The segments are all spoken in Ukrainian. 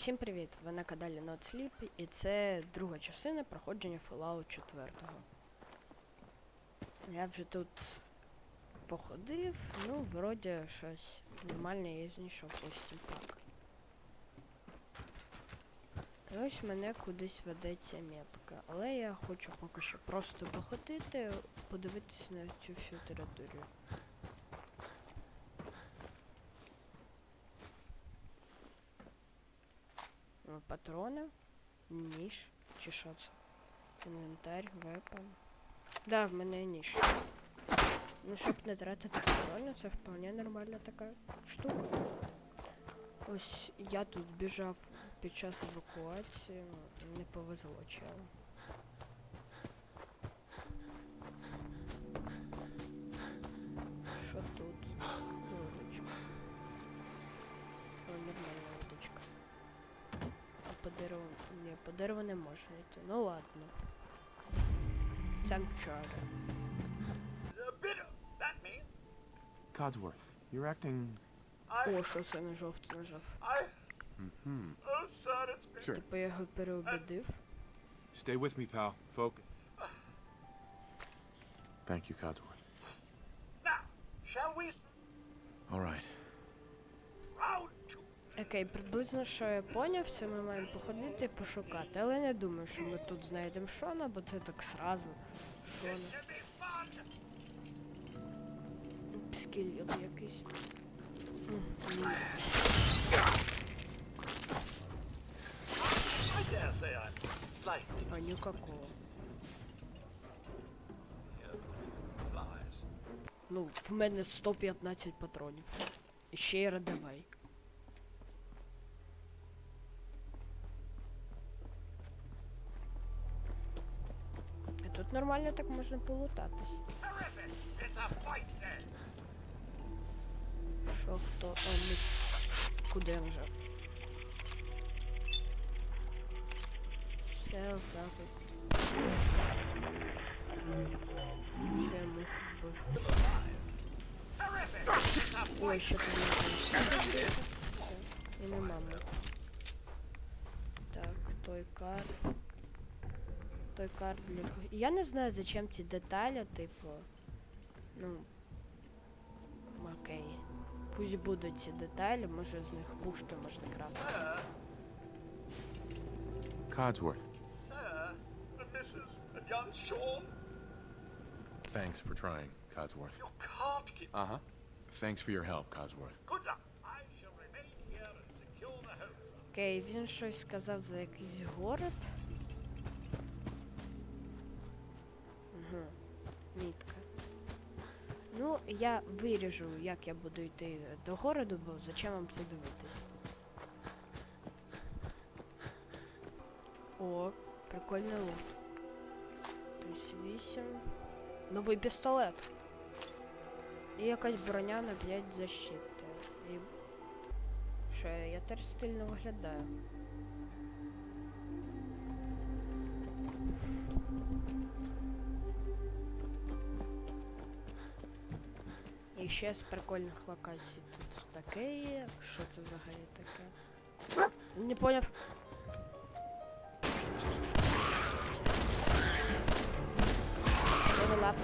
Всім привіт! Ви на каналі Not Sleep і це друга частина проходження Fallout 4. Я вже тут походив, ну, вроді щось нормальне я знайшов ось стімпак. І ось мене кудись веде ця метка, але я хочу поки що просто походити, подивитися на цю всю територію. Патрони, ніж, чи що це? Інвентар, вепон. Да, в мене ніж. Ну, щоб не тратити патрони, це вполне нормальна така штука. Ось я тут біжав під час евакуації, не повезло челу. Ні, по дереву не можна йти. Ну ладно. Sanctuary. A bitter, that means Codsworth, you're acting. I, О, що це на жовтий нажав. I, Hmm. oh, sir, it's been Sure. Типу я його переобідив. Stay with me, pal. Focus. Thank you, Codsworth. Now, shall we s- All right. Окей, приблизно що я поняв, це ми маємо походити і пошукати. Але не думаю, що ми тут знайдемо Шона, бо це так сразу. Шона. Скелет якийсь. А никакого. Ну, в мене 115 патронів. І ще й радовий. Нормально так можна полутатись. Що хто? О, ми... Куди вже? Все отак от. Все, ми вбив. Ой, ще не І нема ми. Так, той кар. Той кар для кого- Я не знаю, зачем ці деталі, типу. Ну. Окей. Пусть будуть ці деталі, може з них пушки можна крафтити. Codsworth, sir, the missus and young Sean, thanks for trying, Codsworth. you can't keep. Uh huh. Thanks for your help, Codsworth. Good luck. I shall remain here and secure the home. Окей, він щось сказав за якийсь город. Ну, я виріжу, як я буду йти до городу, бо зачем вам це дивитись. О, прикольний лут. Плюс 8. Новий пістолет. І якась броня на 5 защити. І що я, я теж стильно виглядаю. Ще з прикольних локацій тут таке є. Що це взагалі таке? Не поняв. Левел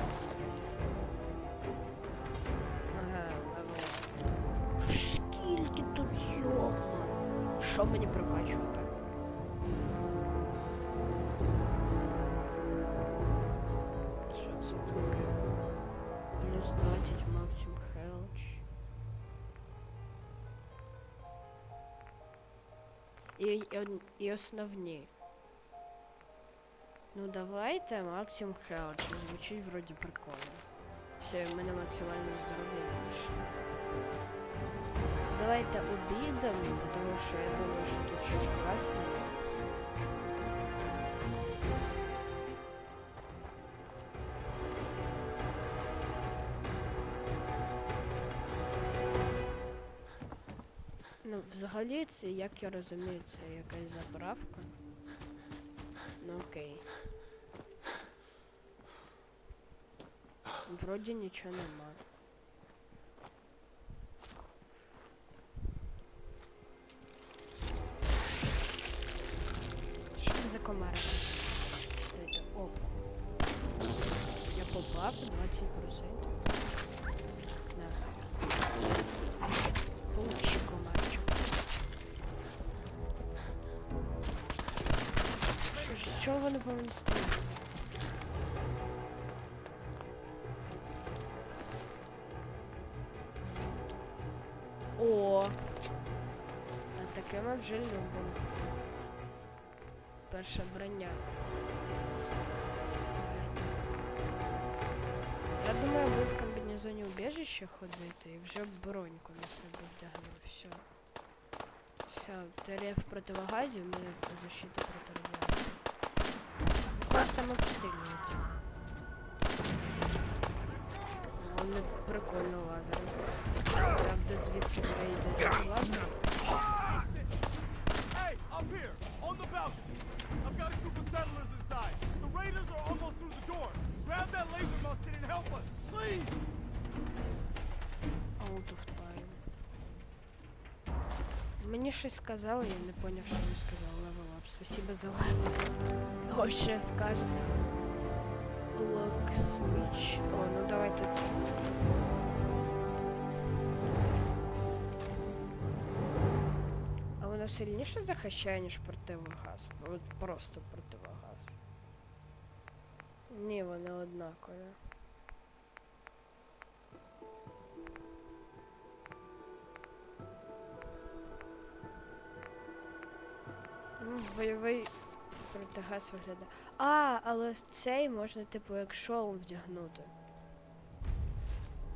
І, і, і основні. Ну давайте максимум хелч. Звучить вроді прикольно. Все, в мене максимально здоров'я більше. Давайте обідом, тому що я думаю, що тут щось класне. Взагалі це, як я розумію, це якась заправка. Ну окей. Вроді нічого нема. комарика. Дивіться, Опа. Я попав 20%. Стояти? О! А таке ми вже любимо. Перша броня. Я думаю, буду в комбінезоні убіжище ходити і вже броньку на себе вдягну. Все. Все, ТРФ противогазів, у мене защита проти радіації. Просто ми пострілюють. Вони прикольно лазером. Правда, звідки вийде лазер. Out of time. Мені щось сказали, я не поняв, що він сказав. Level up. Спасибо за левел. О, ще скажете. Lock switch. О, ну давайте це. А воно сильніше захищає, ніж противогаз. От просто противогаз. Ні, вони однакові. Ну, бойовий протигаз виглядає. А, але цей можна, типу, як шолом вдягнути.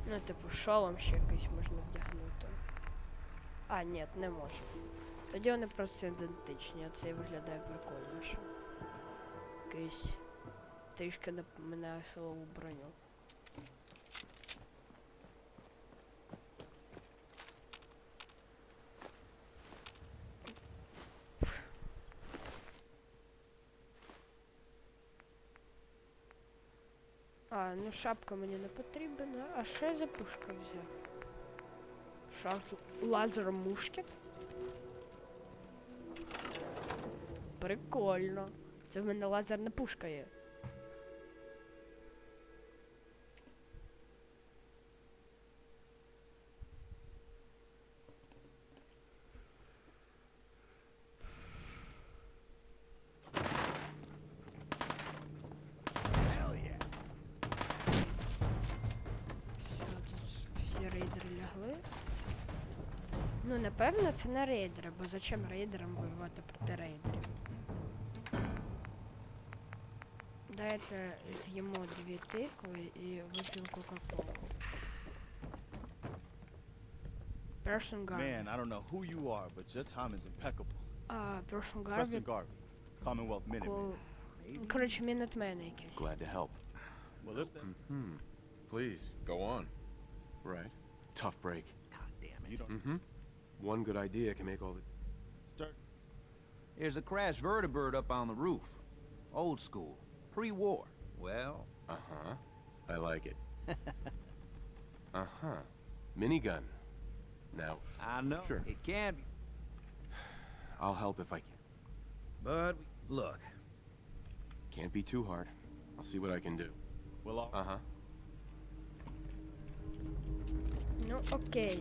Ну, типу, шолом ще якийсь можна вдягнути. А, ні, не можна. Тоді вони просто ідентичні, а цей виглядає прикольніше. Якийсь трішки напоминає силову броню. А, ну шапка мені не потрібна. А що я за пушка взяв? Шапку. лазер мушкет? Прикольно. Це в мене лазерна пушка є. Ну, напевно, це не рейдери, бо зачем рейдерам воювати проти рейдерів? Дайте з'їмо дві тикви і вип'ємо кока-колу. Person Garvey. Man, I don't know who you are, but your timing's impeccable. А, Person Preston Garvey. Garvey, Commonwealth Minutemen. ко- Коротше, мінутмени якісь. Glad to help. Well, if that, Hmm. Please, go on. Right. Tough break. God damn it. You don't Mm-hmm. one good idea can make all the... Start. There's a crashed vertebrate up on the roof. Old school. Pre-war. Well... Uh-huh. I like it. uh-huh. Minigun. Now... I know. Sure. It can be. I'll help if I can. But, look. Can't be too hard. I'll see what I can do. We'll all... Uh-huh. No, okay.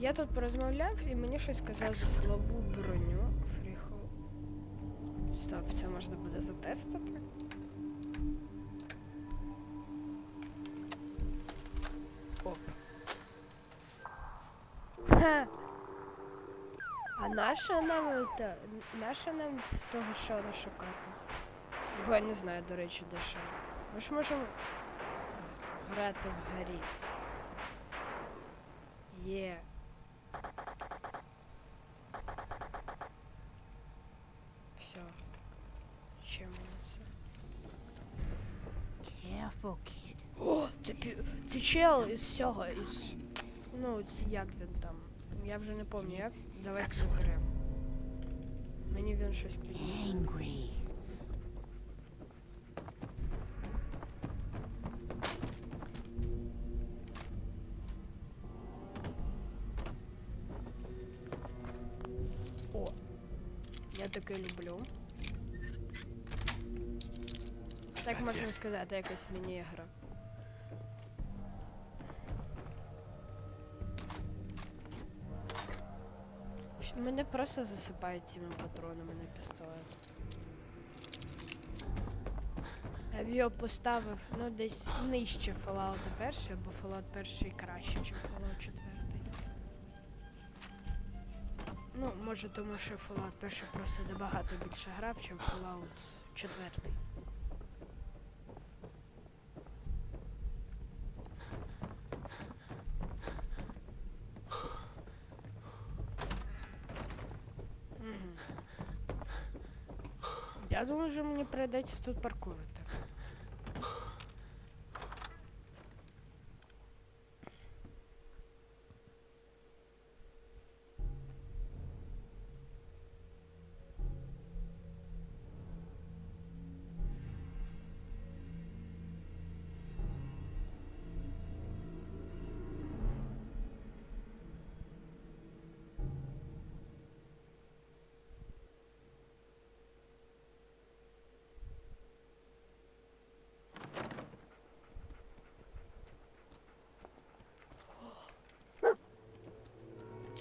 Я тут порозмовляв і мені щось сказав за слабу броню. Фріхо. Стоп, це можна буде затестити. Оп. Ха! А наша нам та, наша нам в того шора шукати? Бо я не знаю, до речі, де шар. Ми ж можемо грати в горі. Є. Все. Чим мене це? Careful, kid. О, це, пі- це чел із цього, із. Ну, як він там. Я вже не пам'ятаю, як. Давайте заберемо. Мені він щось. Angry. О. Я таке люблю. Так можна сказати, якась міні-гра. Мене просто засипають цими патронами на пістолет. Я б його поставив, ну, десь нижче Fallout 1, бо Fallout 1 краще, ніж Fallout 4. Ну, може тому, що Fallout 1 просто набагато більше грав, ніж Fallout 4. Мгм. Я думаю, що мені прийдеться тут паркурити.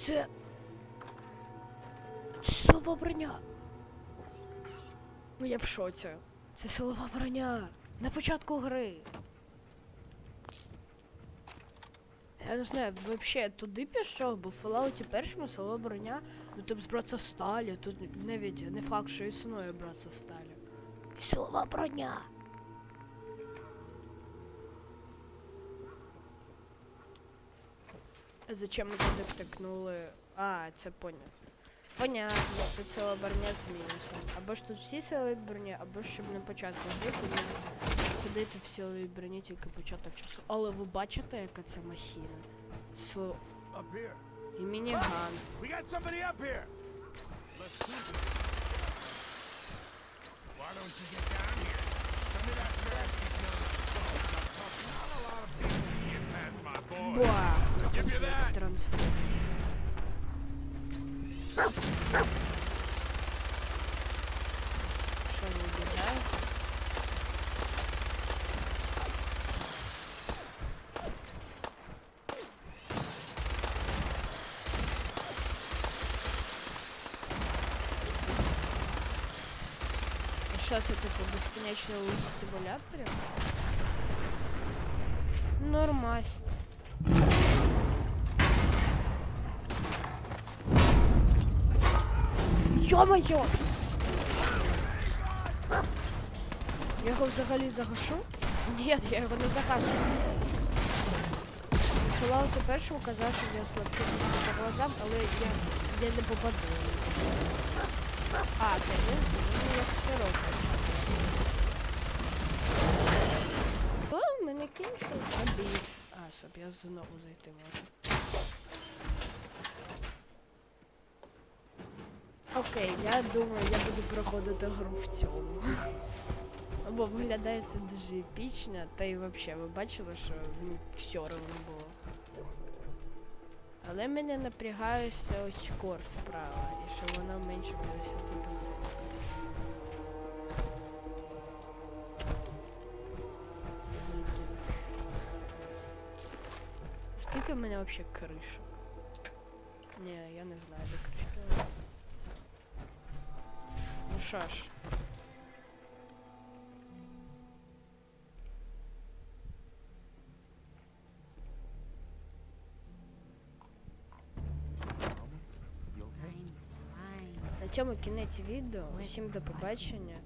Це. Це силова броня. Ну я в шоці. Це силова броня. На початку гри. Я не знаю, взагалі туди пішов, бо в Fallout першому силова броня, ну там з братца сталі, тут навіть не факт, що існує братца сталі. Силова броня. Зачем ми туди втикнули? А, це поняв. Понятно, тут ціла броня з мінусом. Або ж тут всі силові броні, або ж щоб на початку гри тоді сидити в силовій броні тільки початок часу. Але ви бачите, яка це махіна? Це і мініган. Бах! Give you that. Трансформ. Що не виглядає? А Що це типу безкінечно у стимуляторі? Нормась. Ё-моё! Я його взагалі загашу? Ні, я його не загашу. Fallout першому казав, що я слабкий по глазам, але я, я не попаду. А, це він як широко. О, в мене кінчив. Обід. А, щоб я знову зайти можу. Окей, я думаю, я буду проходити гру в цьому. Бо виглядає це дуже епічно, та й взагалі ви бачили, що мені все одно було. Але мене напрягає ось кор справа, і що воно менше буде 10%. Скільки в мене взагалі кришок? Ні, я не знаю, де кришки. Ну що ж. На цьому кінець відео. Усім до побачення.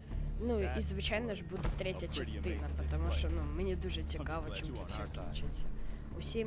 Ну і звичайно ж буде третя частина, тому що ну мені дуже цікаво, чим це все кінчиться. Усім